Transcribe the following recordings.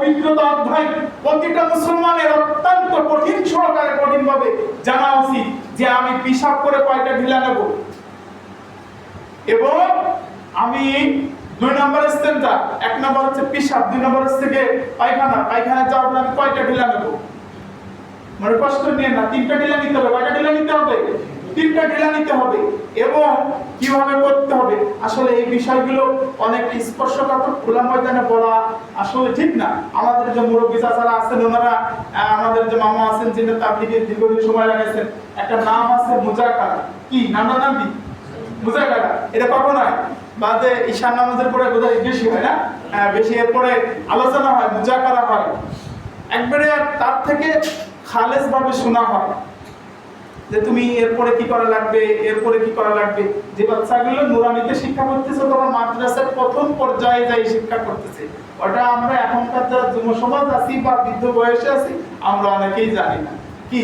পবিত্রতা অধ্যায়, প্রতিটা মুসলমানের অত্যন্ত কঠিন সহকারে কঠিন ভাবে জানা উচিত যে আমি পিসাব করে কয়টা ঢিলা নেব। এবং আমি দুই নম্বর স্টেনটা এক নম্বর হচ্ছে পিসাব দুই নম্বর গিয়ে পায়খানা। পায়খানা যাওয়ার আমি কয়টা ঢিলা নেব? মানে কষ্ট নিয়ে না, তিনটা ঢিলা নিতে হবে, কয়টা ঢিলা নিতে হবে? তিনটা ঢিলা নিতে হবে এবং কীভাবে করতে হবে? আসলে এই বিষয়গুলো অনেক স্পর্শকাতর খোলা ময়দানে বলা আসলে ঠিক না। আমাদের যে মুরব্বী চাচারা আছেন ওনারা আমাদের যে মামা আছেন যিনি তাবলিগে দীর্ঘদিন সময় লাগাইছেন একটা নাম আছে মুজাকারা। কি? নামটা নাম কি? মুজাকারা। এটা কখন হয়? বাদে ঈশান নামাজের পরে বোধহয় বেশি হয় না? আহ, বেশি এরপরে আলোচনা হয় মুজাকারা হয়। একবারে তার থেকে খালেজ ভাবে শোনা হয়। যে তুমি এরপরে কি করা লাগবে, এরপরে কি করা লাগবে? যে বাচ্চাগুলো নুরানিতে শিক্ষা করতেছে, তোমার মাদ্রাসার প্রথম পর্যায়ে যাই শিক্ষা করতেছে। ওটা আমরা এখনকার যারা যুব সমাজ আছি বা বৃদ্ধ বয়সে আছি, আমরা অনেকেই জানি না। কি?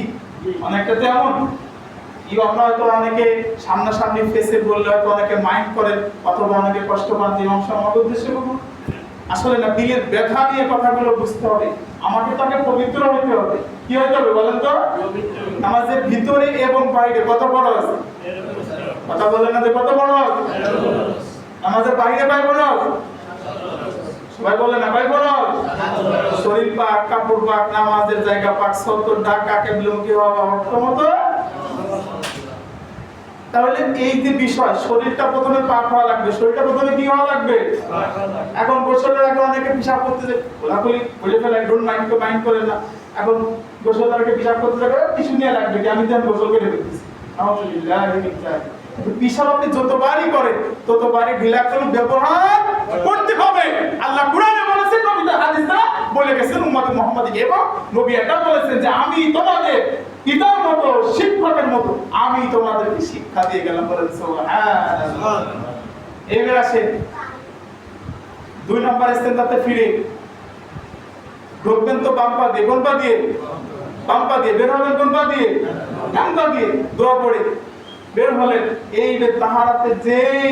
অনেকটা তেমন আমরা হয়তো অনেকে সামনাসামনি ফেসে বললে হয়তো অনেকে মাইন্ড করেন, অথবা অনেকে কষ্ট পান, যে অংশ আমার উদ্দেশ্যে আসলে না দিলের ব্যথা নিয়ে কথাগুলো বুঝতে হবে। আমাকে তাকে পবিত্র হতে হবে। কি হতে হবে বলেন তো? আমাদের ভিতরে এবং বাইরে কত বড় আছে? কথা বলেন না যে কত বড় আছে? আমাদের বাইরে পাই বড়? সবাই বলে না ভাই বড় শরীর পাক, কাপড় পাক, নামাজের জায়গা পাক, সত্তর ডাক কাকে বিলম্বী হওয়া অক্ষমত তাহলে এই যে বিষয়, শরীরটা প্রথমে পাক হওয়া লাগবে। শরীরটা প্রথমে কি হওয়া লাগবে? এখন গোসলের আগে অনেকে পিসাব করতে যায়। বলে ফেলে ডোন্ট মাইন্ড তো মাইন্ড করে না। এখন গোসলের আগে পিসাব করতে যাবে কিছু নিয়ে লাগবে কি? আমি তো গোসল করে ফেলতেছি। আলহামদুলিল্লাহ আপনি যতবারই করেন, ততবারই ঢিলা ব্যবহার করতে হবে। আল্লাহ কোরআনে বলেছেন নবী তার হাদিসটা বলে গেছেন উম্মত মুহাম্মাদীকে এবং নবী এটা বলেছেন যে, আমি তোমাদের পিতার মতো, শিক্ষকের মতো, আমি তোমাদেরকে শিক্ষা দিয়ে গেলাম বলেন এবার আসেন। দুই নম্বর স্টেন্দাতে ফিরে। ঢুকবেন তো বাম পা দিয়ে, কোন পা দিয়ে? বাম পা দিয়ে, বের হবেন কোন পা দিয়ে? ডান দিয়ে, দোয়া পড়ে। বের হলেন। এই তাহারাতে যেই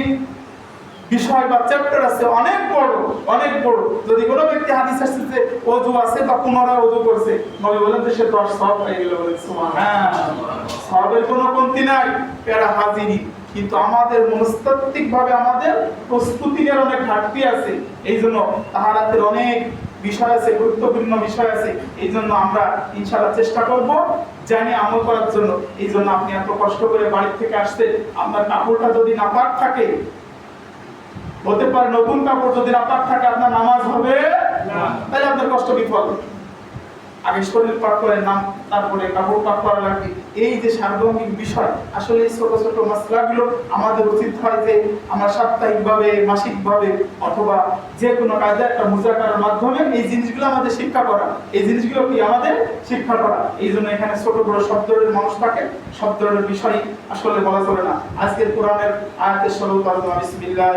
বিষয় বা চ্যাপ্টার আছে, অনেক বড় অনেক বড়। যদি কোনো ব্যক্তি হাদিস আসছে অজু আছে বা পুনরায় অজু করছে, নবী বলেন যে সে দশ সব হয়ে গেল বলেন সুবহানাল্লাহ। সবের কোনো কমতি নাই, এরা হাজিরি। কিন্তু আমাদের মনস্তাত্ত্বিক ভাবে আমাদের প্রস্তুতির অনেক ঘাটতি আছে। এই জন্য তাহারাতের অনেক বিষয় আছে, গুরুত্বপূর্ণ বিষয় আছে। এই জন্য আমরা ইনশাআল্লাহ চেষ্টা করব জানি আমল করার জন্য। এই জন্য আপনি এত কষ্ট করে বাড়ি থেকে আসতে, আপনার কাপড়টা যদি নাপাক থাকে হতে পারে নতুন কাপড় যদি নাপাক থাকে, আপনার নামাজ হবে তাহলে আপনার কষ্ট বিফল আগে শরীর পাক করে নাম তারপরে কাপড় পাক করা লাগবে। এই যে সার্বজনীন বিষয়, আসলে এই ছোট ছোট মশলাগুলো আমাদের উচিত হয় যে আমরা সাপ্তাহিকভাবে, মাসিকভাবে, অথবা যে কোনো কাজে একটা মুজাকার মাধ্যমে এই জিনিসগুলো আমাদের শিক্ষা করা। এই জিনিসগুলো কি আমাদের শিক্ষা করা? এই জন্য এখানে ছোট বড় সব ধরনের মানুষ থাকে, সব ধরনের বিষয় আসলে বলা চলে না। আজকের কোরআনের আয়াতের স্বরূপ বিসমিল্লাহ।